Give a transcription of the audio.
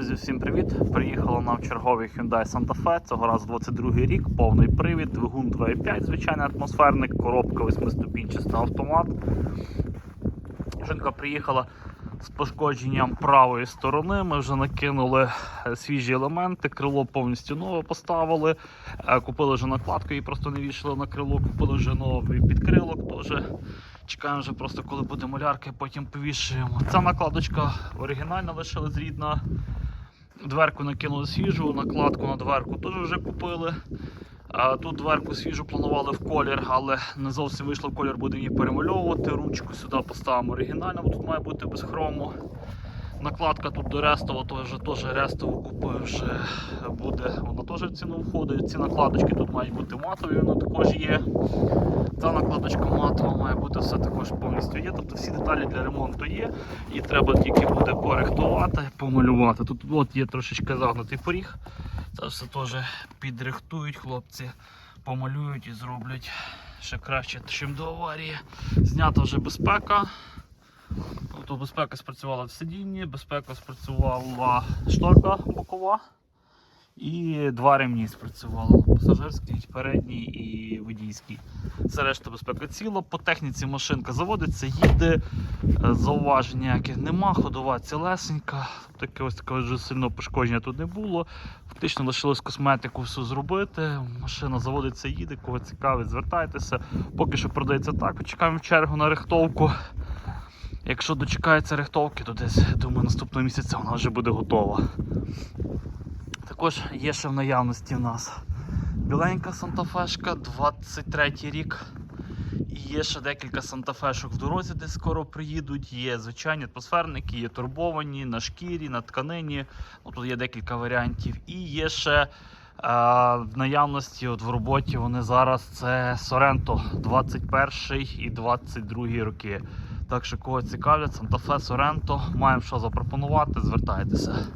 Друзі, всім привіт! Приїхала нам черговий Hyundai Santa Fe. Цього разу 22 рік, повний привід, двигун 2.5, звичайний атмосферник, коробка 8-ступінчаста автомат. Жінка приїхала з пошкодженням правої сторони. Ми вже накинули е, свіжі елементи, крило повністю нове поставили. Е, Купили вже накладку, її просто не вішали на крило, купили вже новий підкрилок теж. Чекаємо вже просто, коли буде малярка, потім повішуємо. Ця накладочка оригінальна лишилась рідна. Дверку накинули свіжу, накладку на дверку теж вже купили. Тут дверку свіжу планували в колір, але не зовсім вийшло в колір, будемо її перемальовувати. Ручку сюди поставимо оригінально, бо тут має бути без хрому. Накладка тут до рестова, то вже теж рестову купив, вже буде, вона теж в ціну входить. Ці накладочки тут мають бути матові, воно також є. Ця накладочка матова має бути все також повністю є. Тобто всі деталі для ремонту є. І треба тільки буде порихтувати, помалювати. Тут от є трошечки загнутий поріг. Це все теж підрихтують хлопці, помалюють і зроблять ще краще, чим до аварії. Знята вже безпека. Тобто безпека спрацювала в сидінні, безпека спрацювала шторка бокова. І два ремні спрацювало пасажирський, передній і водійський. Все решта безпека ціла. По техніці машинка заводиться, їде, е, зауважень ніяких нема, ходова цілесенька. Таке ось такого дуже сильного пошкодження тут не було. Фактично лишилось косметику все зробити. Машина заводиться, їде, кого цікавить, звертайтеся. Поки що продається так. Чекаємо в чергу на рихтовку. Якщо дочекається рихтовки, то десь думаю наступного місяця вона вже буде готова. Також є ще в наявності в нас біленька Сантафешка, 23 рік. І є ще декілька сантафешок в дорозі, де скоро приїдуть. Є звичайні атмосферники, є турбовані на шкірі, на тканині. Ну, тут є декілька варіантів. І є ще в наявності от в роботі вони зараз це Sorento 21 і 22 роки. Так що кого цікавлять, Fe Sorento, маємо що запропонувати, звертайтеся.